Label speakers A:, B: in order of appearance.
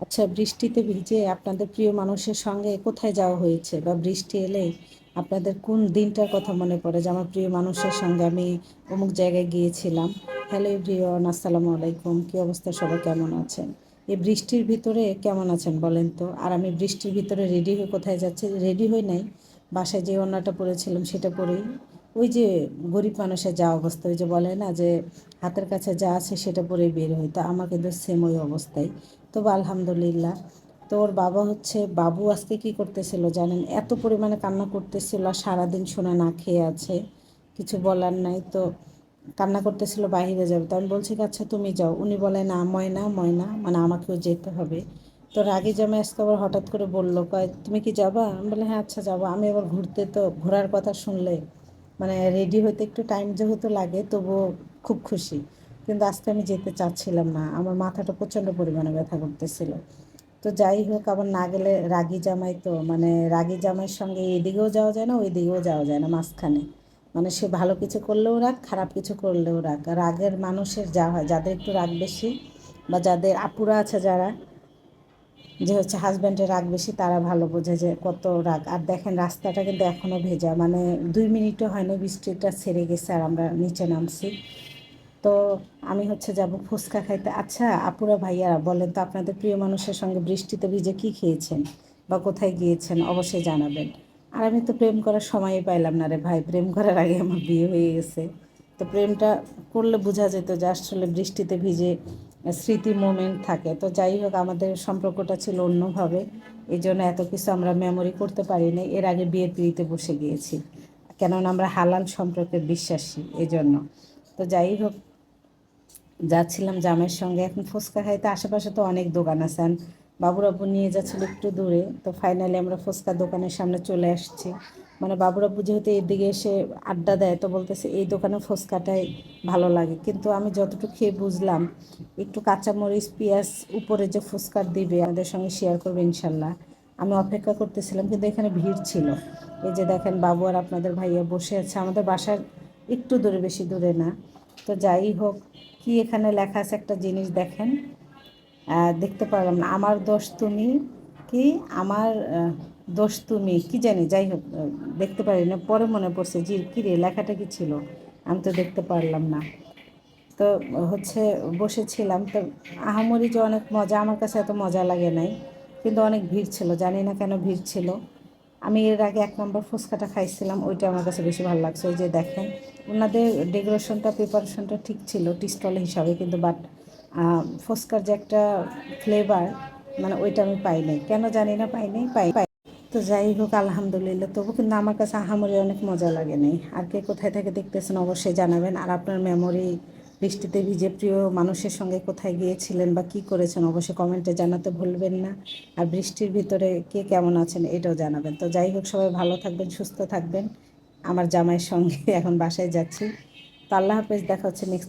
A: আচ্ছা বৃষ্টিতে ভিজে আপনাদের প্রিয় মানুষের সঙ্গে কোথায় যাওয়া হয়েছে? বা বৃষ্টি এলে আপনাদের কোন দিনটার কথা মনে পড়ে? যে আমার প্রিয় মানুষের সঙ্গে আমি অমুক জায়গায় গিয়েছিলাম। হ্যালো এভরিওয়ান আসসালামু আলাইকুম। কী অবস্থা? সবাই কেমন আছেন? এই বৃষ্টির ভিতরে কেমন আছেন বলেন তো? আর আমি বৃষ্টির ভিতরে রেডি হয়ে কোথায় যাচ্ছি? রেডি হয়ে নাই। বাসায় যে ওড়নাটা পরেছিলাম সেটা পরেই ওই যে গরিব মানুষের যা অবস্থা, ওই যে বলে না যে হাতের কাছে যা আছে সেটা পরেই বের হয় তো আমার কিন্তু সেম ওই অবস্থায়। তবু আলহামদুলিল্লাহ। তো ওর বাবা হচ্ছে বাবু আজকে কি করতেছিল জানেন? এত পরিমাণে কান্না করতেছিল আর সারাদিন শুনে না খেয়ে আছে, কিছু বলার নাই, তো কান্না করতেছিল বাইরে যাবে। তো আমি বলছি আচ্ছা তুমি যাও। উনি বলে, না, ময়না ময়না মানে আমাকেও যেতে হবে। তো রাগে জামাই আজকে আবার হঠাৎ করে বলল, কয়, তুমি কি যাবা? আমি বলে হ্যাঁ আচ্ছা যাব। আমি আবার ঘুরতে তো, ঘোরার কথা শুনলে মানে রেডি হতে একটু টাইম যেহেতু লাগে, তবুও খুব খুশি। কিন্তু আজকে আমি যেতে চাচ্ছিলাম না। আমার মাথাটা প্রচণ্ড পরিমাণে ব্যথা করতেছিল। তো যাই হোক, আবার না গেলে রাগি জামাই তো মানে রাগি জামাইয়ের সঙ্গে এদিকেও যাওয়া যায় না ওই দিকেও যাওয়া যায় না মাঝখানে। মানে সে ভালো কিছু করলেও রাগ, খারাপ কিছু করলেও রাগ। রাগের মানুষের যা হয়, যাদের একটু রাগ বেশি বা যাদের আপুরা আছে যারা, যে হচ্ছে হাজব্যান্ডের রাগ বেশি, তারা ভালো বোঝে যে কত রাগ। আর দেখেন রাস্তাটা কিন্তু এখনও ভেজা মানে দুই মিনিটও হয়নি, বৃষ্টিটা ছেড়ে গেছে আর আমরা নিচে নামছি। তো আমি হচ্ছে যাব ফুচকা খাইতে। আচ্ছা আপুরা, ভাইয়ারা, বলেন তো আপনাদের প্রিয় মানুষের সঙ্গে বৃষ্টিতে ভিজে কী খেয়েছেন বা কোথায় গিয়েছেন অবশ্যই জানাবেন। আর আমি তো প্রেম করার সময়ই পাইলাম না রে ভাই, প্রেম করার আগে আমার বিয়ে হয়ে গেছে। তো প্রেমটা করলে বোঝা যেত যে আসলে বৃষ্টিতে ভিজে স্মৃতি মোমেন্ট থাকে। তো যাই হোক, আমাদের সম্পর্কটা ছিল অন্যভাবে এই জন্য এত কিছু আমরা মেমোরি করতে পারি পারিনি এর আগে বিয়ের পিড়িতে বসে গিয়েছি। কেননা আমরা হালাল সম্পর্কে বিশ্বাসী এই জন্য তো যাই হোক যাচ্ছিলাম জামের সঙ্গে। এখন ফুচকা খাইতে আশেপাশে তো অনেক দোকান আছে। বাবুরাবু নিয়ে যাচ্ছিল একটু দূরে। তো ফাইনালি আমরা ফুচকা দোকানের সামনে চলে আসছি। মানে বাবুরাবু যেহেতু এদিকে এসে আড্ডা দেয়, তো বলতেছে এই দোকানে ফুচকাটাই ভালো লাগে। কিন্তু আমি যতটুকু খেয়ে বুঝলাম, একটু কাঁচামরিচ, পেঁয়াজ উপরে যে ফুচকার দিবে, আমাদের সঙ্গে শেয়ার করবে ইনশাল্লাহ। আমি অপেক্ষা করতেছিলাম, কিন্তু এখানে ভিড় ছিল। এই যে দেখেন বাবু আর আপনাদের ভাইয়া বসে আছে। আমাদের বাসার একটু দূরে, বেশি দূরে না। তো যাই হোক কি এখানে লেখা আছে একটা জিনিস দেখেন। দেখতে পারলাম না। আমার দোষ তুমি কি? আমার দোষ তুমি কি জানি? যাই হোক দেখতে পারি না। পরে মনে পড়ছে জি কী রে, লেখাটা কি ছিল? আমি তো দেখতে পারলাম না। তো হচ্ছে বসেছিলাম। তো আহামরি যে অনেক মজা, আমার কাছে এত মজা লাগে নাই। কিন্তু অনেক ভিড় ছিল, জানি না কেন ভিড় ছিল। আমি এর আগে এক নম্বর ফুচকাটা খাইছিলাম, ওইটা আমার কাছে বেশি ভালো লাগছে। ওই যে দেখেন, ওনাদের ডেকোরেশনটা প্রিপারেশনটা ঠিক ছিল টি স্টল হিসাবে, কিন্তু বাট ফুচকার যে একটা ফ্লেভার মানে ওইটা আমি পাই নাই। কেন জানি না, পাই নাই, পাই পাই তো যাই হোক, আলহামদুলিল্লাহ, তবু কিন্তু আমার কাছে আহামরি অনেক মজা লাগে নেই। আর কে কোথায় থেকে দেখতেছেন, অবশ্যই জানাবেন। আর আপনার মেমোরি বৃষ্টিতে ভিজে প্রিয় মানুষের সঙ্গে কোথায় গিয়েছিলেন বা কি করেছেন অবশ্যই কমেন্টে জানাতে ভুলবেন না। আর বৃষ্টির ভিতরে কে কেমন আছেন এটাও জানাবেন। তো যাই হোক, সবাই ভালো থাকবেন, সুস্থ থাকবেন। আমার জামাইয়ের সঙ্গে এখন বাসায় যাচ্ছি। তো আল্লাহ হাফেজ, দেখা হচ্ছে নেক্সট